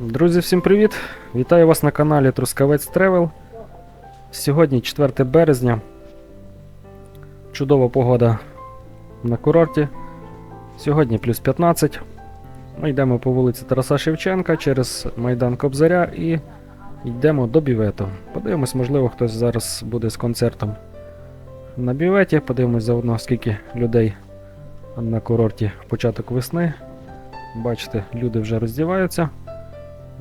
Друзі, всім привіт! Вітаю вас на каналі Трускавець Тревел. Сьогодні 4 березня. Чудова погода на курорті. Сьогодні плюс 15. Ми йдемо по вулиці Тараса Шевченка через Майдан Кобзаря і йдемо до бювету. Подивимось, можливо, хтось зараз буде з концертом на бюветі. Подивимось заодно, скільки людей на курорті початок весни. Бачите, люди вже роздіваються.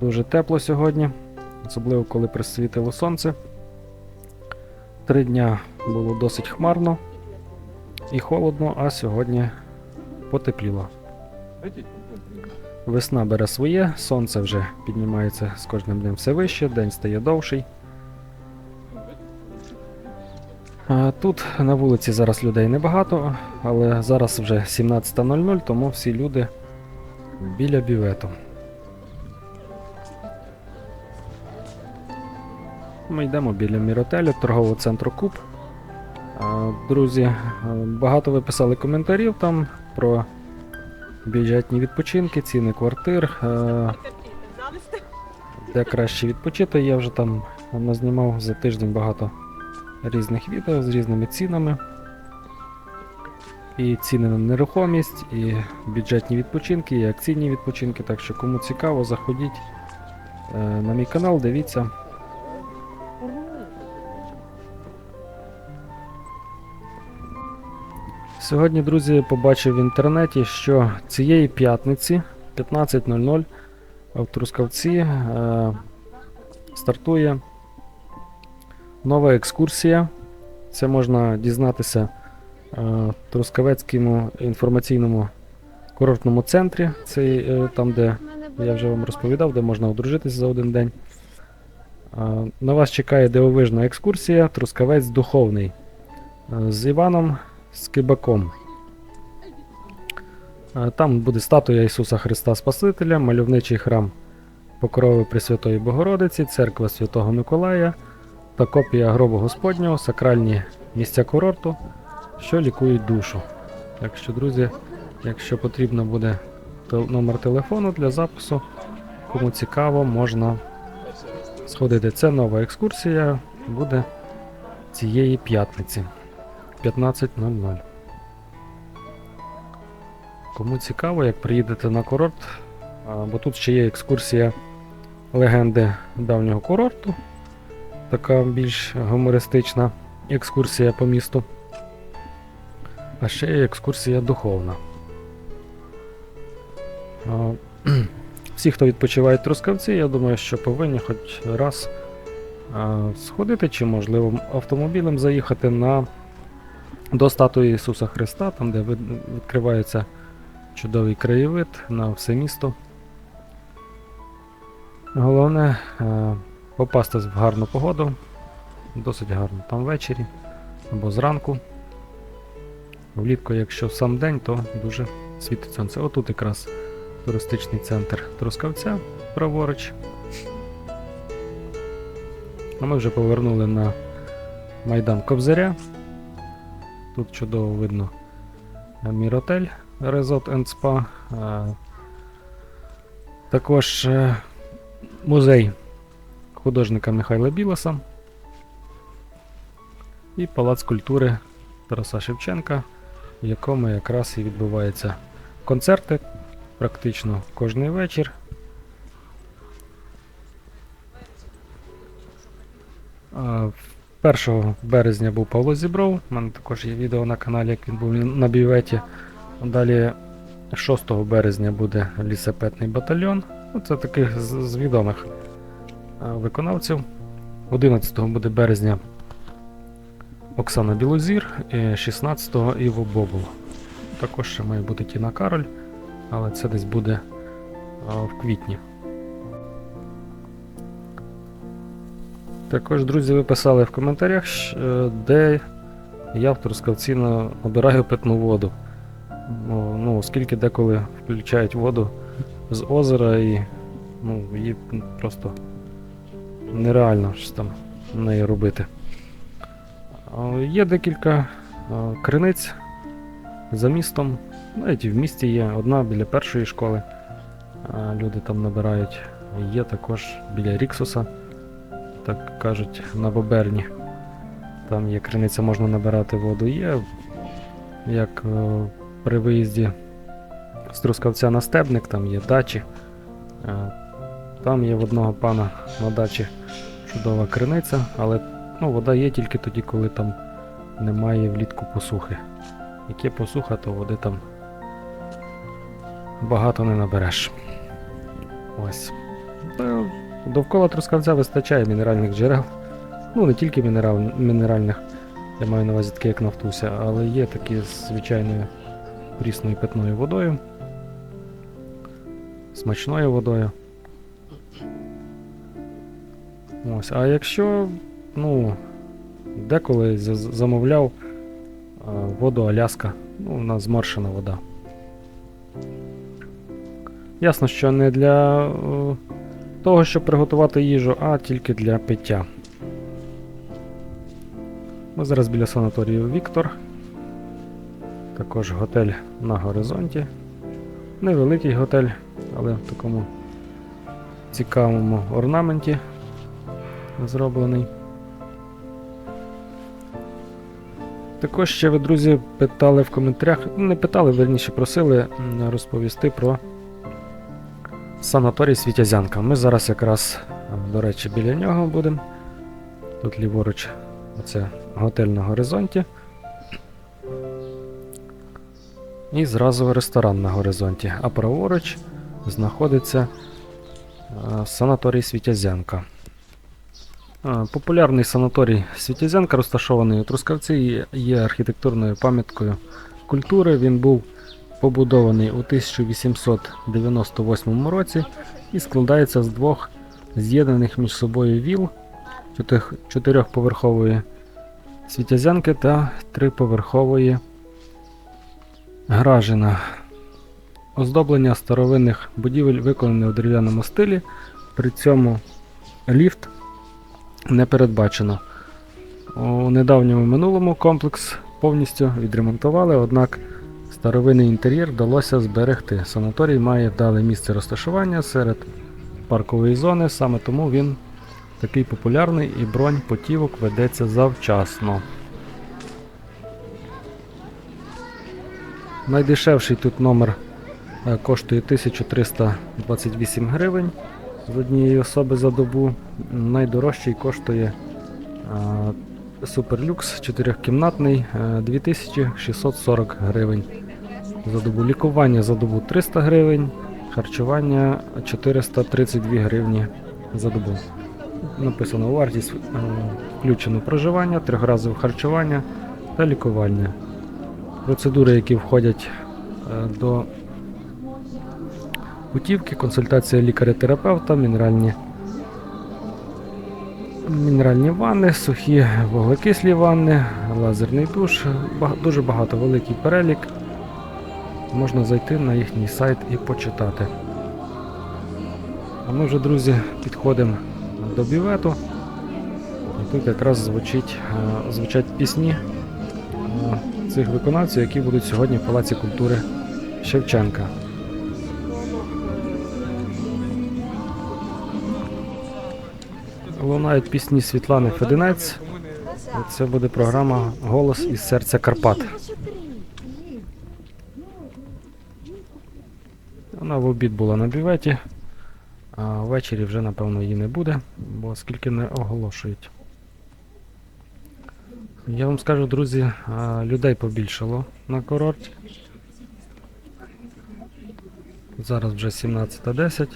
Дуже тепло сьогодні, особливо коли присвітило сонце. Три дня було досить хмарно і холодно, а сьогодні потепліло. Весна бере своє, сонце вже піднімається з кожним днем все вище, день стає довший. Тут на вулиці зараз людей небагато, але зараз вже 17.00, тому всі люди біля бювету. Ми йдемо біля Міротелю, торгового центру Куб. Друзі, е, багато ви писали коментарів там про бюджетні відпочинки, ціни квартир, е, де краще відпочити. Я вже там назнімав за тиждень багато різних відео з різними цінами. І ціни на нерухомість, і бюджетні відпочинки, і акційні відпочинки. Так що кому цікаво, заходіть е, на мій канал, дивіться. Сьогодні, друзі, побачив в інтернеті, що цієї п'ятниці 15.00 в Трускавці е, стартує нова екскурсія. Це можна дізнатися е, в Трускавецькому інформаційному курортному центрі. Це е, там, де я вже вам розповідав, де можна одружитися за один день. Е, на вас чекає дивовижна екскурсія Трускавець Духовний е, з Іваном Скибаком. Е, Там буде статуя Ісуса Христа Спасителя, мальовничий храм Покрови Пресвятої Богородиці, церква Святого Миколая та копія гробу Господнього, сакральні місця курорту, що лікують душу. Так що, друзі, якщо потрібно буде номер телефону для запису, кому цікаво, можна сходити. Це нова екскурсія, буде цієї п'ятниці. 15.00. Кому цікаво, як приїдете на курорт, бо тут ще є екскурсія легенди давнього курорту. Така більш гумористична екскурсія по місту. А ще є екскурсія духовна. Всі, хто відпочиває в Трускавці, я думаю, що повинні хоч раз сходити, чи можливо автомобілем заїхати на до статуї Ісуса Христа, там де відкривається чудовий краєвид на все місто. Головне е, попасти в гарну погоду, досить гарно там ввечері або зранку. Влітку, якщо сам день, то дуже світить сонце. Отут якраз туристичний центр Трускавця праворуч. А ми вже повернули на Майдан Кобзаря. Тут чудово видно е, Міротель Resort and Spa. е, Також е, музей художника Михайла Білоса і Палац культури Тараса Шевченка, в якому якраз і відбуваються концерти практично кожний вечір. А, 1 березня був Павло Зібров. У мене також є відео на каналі, як він був на бюветі. Далі 6 березня буде лісопетний батальйон. Ну, це таких з, відомих виконавців. 11 буде березня Оксана Білозір, 16-го Іво Бобул. Також ще має бути Тіна Кароль, але це десь буде в квітні. Також, друзі, ви писали в коментарях, е, де я в Трускавці на- питну воду. Ну, ну, оскільки деколи включають воду з озера і ну, її просто нереально щось там нею робити. Є декілька криниць за містом, навіть і в місті є одна біля першої школи. Люди там набирають є також біля Ріксуса, так кажуть, на Боберні. Там є криниця, можна набирати воду. Є як е, при виїзді з Трускавця на Стебник, там є дачі. Е, Там є в одного пана на дачі чудова криниця, але ну, вода є тільки тоді, коли там немає влітку посухи. Як є посуха, то води там багато не набереш. Ось. Довкола Трускавця вистачає мінеральних джерел. Ну, не тільки мінерал, мінеральних, я маю на увазі таке, як Нафтуся, але є такі з звичайною прісною питною водою, смачною водою. Ось, а якщо, ну, деколи замовляв воду Аляска, ну, нас зморшена вода. Ясно, що не для е, того, щоб приготувати їжу, а тільки для пиття. Ми зараз біля санаторію Віктор. Також готель на горизонті. Невеликий готель, але в такому цікавому орнаменті зроблений. Також ще ви, друзі, питали в коментарях, ну, не питали, верніше просили розповісти про санаторій Світязянка. Ми зараз якраз, до речі, біля нього будемо. Тут ліворуч оце готель на горизонті. І зразу ресторан на горизонті. А праворуч знаходиться е, санаторій Світязянка. Е, Популярний санаторій Світязянка, розташований у Трускавці, є архітектурною пам'яткою культури. Він був побудований у 1898 році і складається з двох з'єднаних між собою віл, чотирьохповерхової світязянки та триповерхової гражина. Оздоблення старовинних будівель виконане у дерев'яному стилі, при цьому ліфт не передбачено. У недавньому минулому комплекс повністю відремонтували, однак старовинний інтер'єр вдалося зберегти. Санаторій має вдале місце розташування серед паркової зони, саме тому він такий популярний і бронь потівок ведеться завчасно. Найдешевший тут номер е, коштує 1328 гривень з однієї особи за добу. Найдорожчий коштує е, Суперлюкс 4-кімнатний е, 2640 гривень за добу. Лікування за добу 300 гривень, харчування 432 гривні за добу. Написано вартість е, включено проживання, трьохразове харчування та лікування. Процедури, які входять е, до путівки, консультація лікаря-терапевта, мінеральні, мінеральні ванни, сухі вуглекислі ванни, лазерний душ. Дуже багато великий перелік. Можна зайти на їхній сайт і почитати. А ми вже, друзі, підходимо до бівету. І тут якраз звучить, е, звучать пісні е, цих виконавців, які будуть сьогодні в Палаці культури Шевченка. Лунають пісні Світлани Фединець. Це буде програма Голос із серця Карпат. Вона в обід була на біветі, а ввечері вже, напевно, її не буде, бо оскільки не оголошують. Я вам скажу, друзі, людей побільшало на курорті. Зараз вже 17.10.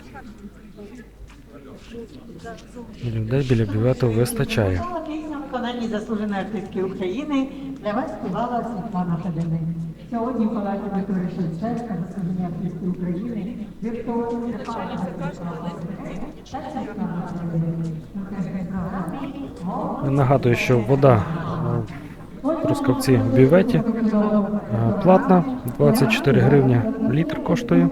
Людей біля бівету вистачає. Пісня виконанні заслуженої артистки України для вас співала Світлана Феденець. Сьогодні в Палаті культури Шевченка заслужені артистки України та Світлана програмі Нагадую, що вода в в бюветі платна, 24 гривні літр коштує.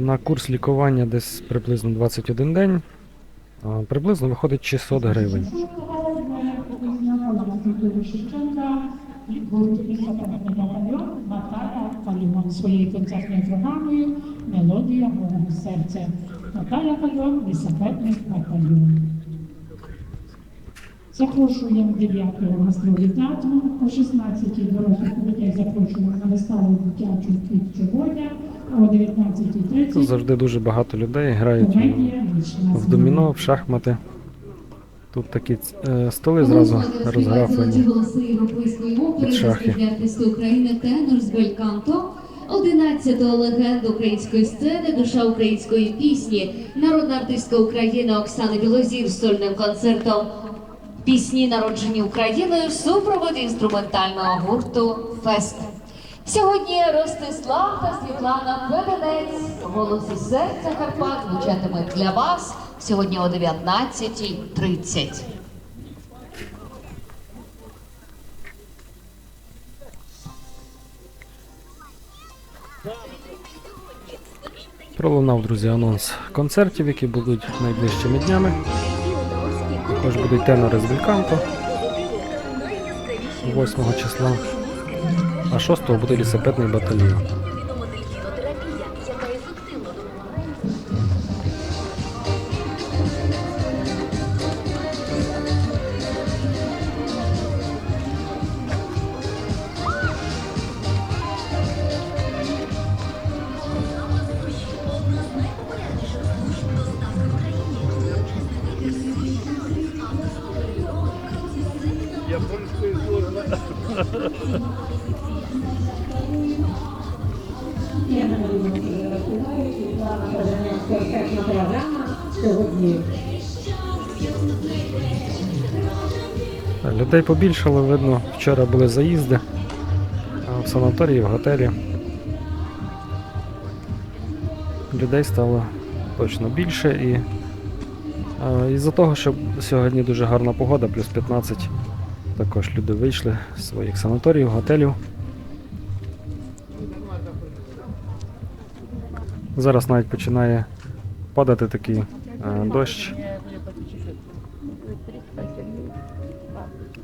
На курс лікування десь приблизно 21 день. Приблизно виходить 600 гривень. Своєю концертною програмою «Мелодія мого серця». Наталя Кальон, лісапетний батальйон. Запрошуємо 9-го гастролі театру о 16-й дорослих дітей запрошуємо на виставу дитячу квітчеводя, а о Тут завжди дуже багато людей грають в- в доміно, в шахмати. Тут такі е, столи зразу розграфлені. голоси європейської опери під шахи. України тенор з бельканто, 11-го легенд української сцени, душа української пісні, народна артистка України Оксана Білозір з сольним концертом Пісні, народжені Україною в супроводі інструментального гурту Фест. Сьогодні Ростислав та Світлана Феденець, голос із серця Карпат звучатимуть для вас сьогодні о 19.30. Пролунав, друзі, анонс концертів, які будуть найближчими днями. Також будуть тенори з Бельканто 8 числа, а 6 буде лісопедний батальйон. Програма сьогодні. Людей побільшало, видно, вчора були заїзди в санаторії, в готелі. Людей стало точно більше і а, із-за того, що сьогодні дуже гарна погода, плюс 15, також люди вийшли з своїх санаторіїв, готелів. Зараз навіть починає падати такий е, дощ.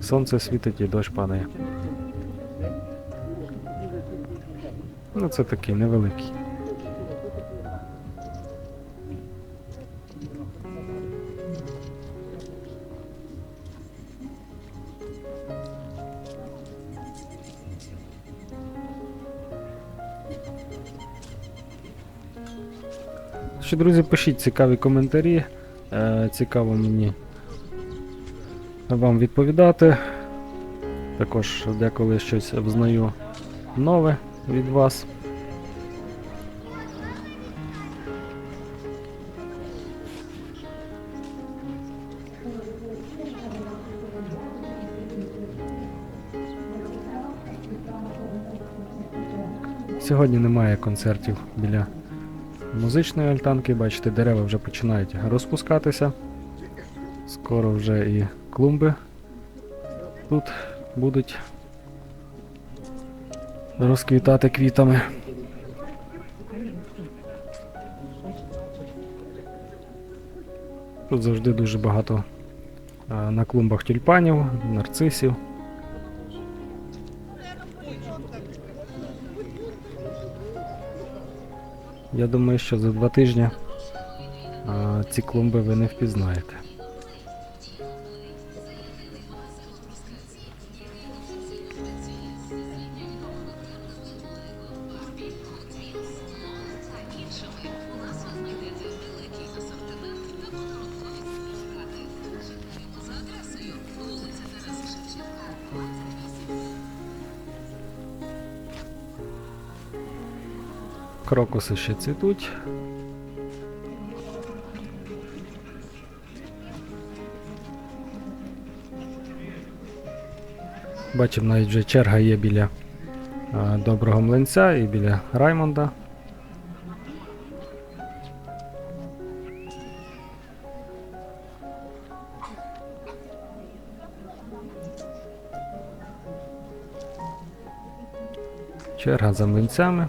Сонце світить і дощ падає. Ну, це такий невеликий. Що, друзі, пишіть цікаві коментарі. Е, цікаво мені вам відповідати. Також деколи щось взнаю нове від вас. Сьогодні немає концертів біля музичної альтанки. Бачите, дерева вже починають розпускатися. Скоро вже і клумби тут будуть розквітати квітами. Тут завжди дуже багато на клумбах тюльпанів, нарцисів. Я думаю, що за два тижні ці клумби ви не впізнаєте. Крокуси ще цвітуть. Бачимо, навіть вже черга є біля а, доброго млинця і біля Раймонда. Черга за млинцями.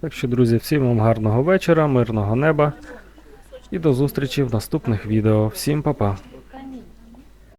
Так що, друзі, всім вам гарного вечора, мирного неба і до зустрічі в наступних відео. Всім па-па!